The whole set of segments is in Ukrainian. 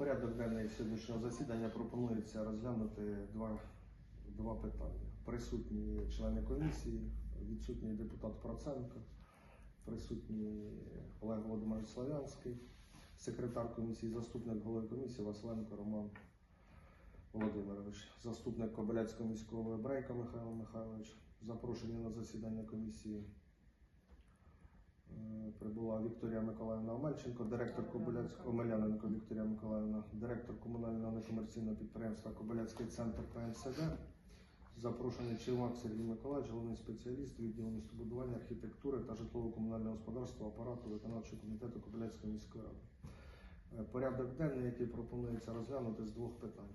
порядок денний сьогоднішнього засідання пропонується розглянути два, два питання. Присутні члени комісії, відсутній депутат Проценко, присутній Олег Володимирович Славянський, секретар комісії, заступник голови комісії Василенко Роман Володимирович, заступник Кобиляцького міського Брейка Михайло Михайлович, запрошені на засідання комісії. Прибула Вікторія Миколаївна Омельченко, директор Кобиляцького Омеляненко Вікторія Миколаївна, директор комунального некомерційного підприємства Кобиляцький центр ПМСД. Запрошений Чимак Сергій Миколаївич, головний спеціаліст відділу містобудування, архітектури та житлово-комунального господарства апарату виконавчого комітету Кобиляцької міської ради. Е, Порядок денний, який пропонується розглянути з двох питань.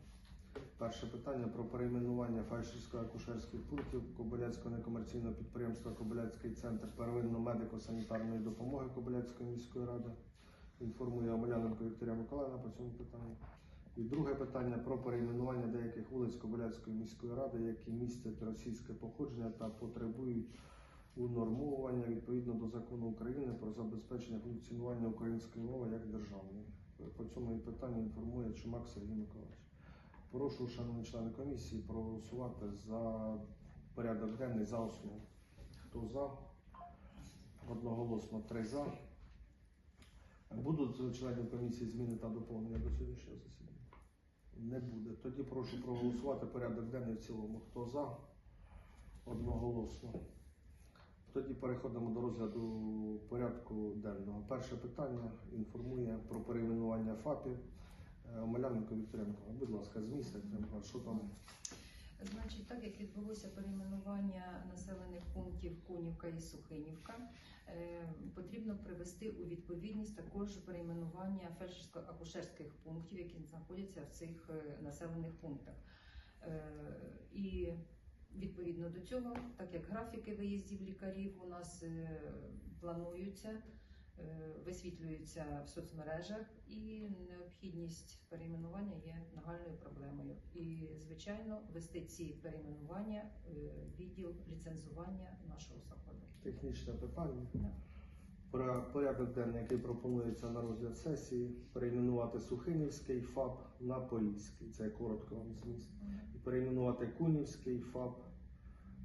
Перше питання про перейменування фельдшерсько-акушерських пунктів Кобиляцького некомерційного підприємства Кобиляцький центр первинно-медико-санітарної допомоги Кобиляцької міської ради. Інформує Омеляненко Вікторія Миколаївна по цьому питанню. І друге питання про перейменування деяких вулиць Кобиляцької міської ради, які містять російське походження та потребують унормовування відповідно до закону України про забезпечення функціонування української мови як державної. По цьому питанню інформує Чумак Сергій Миколаївич. Прошу, шановні члени комісії, проголосувати за порядок денний за основу. Хто за? Одноголосно три за. Будуть з членів комісії зміни та доповнення до сьогоднішнього засідання? Не буде. Тоді прошу проголосувати порядок денний в цілому. Хто за? Одноголосно. Тоді переходимо до розгляду порядку денного. Перше питання інформує про перейменування ФАПів. Вікторія Миколаївна, будь ласка, з місця, що там? Значить, так як відбулося перейменування населених пунктів Кунівка і Сухинівка, е, потрібно привести у відповідність також перейменування фельдшерсько-акушерських пунктів, які знаходяться в цих е, населених пунктах. Е, І відповідно до цього, так як графіки виїздів лікарів у нас плануються, висвітлюються в соцмережах, і необхідність перейменування є нагальною проблемою. І, звичайно, вести ці перейменування е, відділ ліцензування нашого закладу. Технічне питання. Да. Про порядок денний, який пропонується на розгляд сесії, перейменувати Сухинівський ФАП на Поліський. Це коротко вам зміст. І перейменувати Кунівський ФАП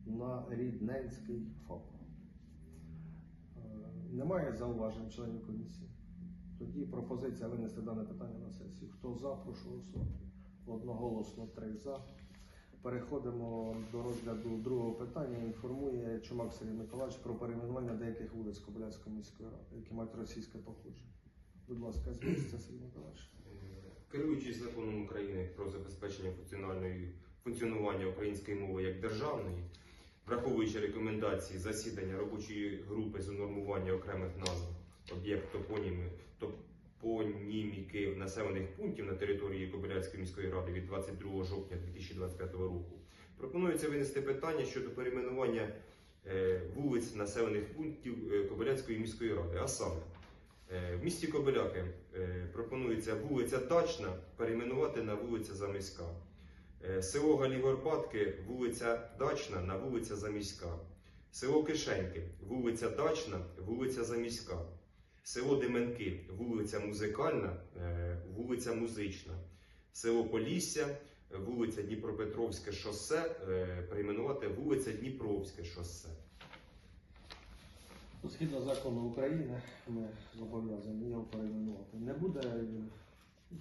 на Рідненський ФАП. Немає зауважень членів комісії. Тоді пропозиція винести дане питання на сесію. Хто за, прошу голосувати. Одноголосно три за. Переходимо до розгляду другого питання. Інформує Чумак Сергій Миколаївич про перейменування деяких вулиць Кобиляцької міської ради, які мають російське походження. Будь ласка, з місця Сергій Миколаївич. Керуючись законом України про забезпечення функціональної функціонування української мови як державної, враховуючи рекомендації засідання робочої групи з унормування окремих назв об'єкт населених пунктів на території Кобиляцької міської ради від 22 жовтня 2025 року, пропонується винести питання щодо перейменування е, вулиць населених пунктів е, Кобиляцької міської ради, а саме Е, В місті Кобиляки пропонується вулиця Дачна перейменувати на вулиця Заміська. Е, Село Галігорпатки, вулиця Дачна на вулиця Заміська. Село Кишеньки, вулиця Дачна, вулиця Заміська. Село Деменки, вулиця Музикальна, е, вулиця Музична. Село Полісся, вулиця Дніпропетровське шосе, е, перейменувати вулиця Дніпровське шосе. Згідно закону України, ми зобов'язані його перейменувати. Не буде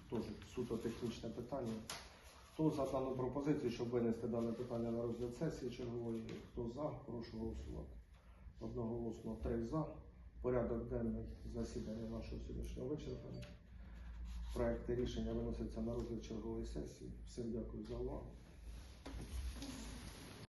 теж суто технічне питання. Хто за дану пропозицію, щоб винести дане питання на розгляд сесії чергової? Хто за, прошу голосувати. Одноголосно три за. Порядок денний засідання нашого сьогоднішнього вичерпання. Проекти рішення виносяться на розгляд чергової сесії. Всім дякую за увагу.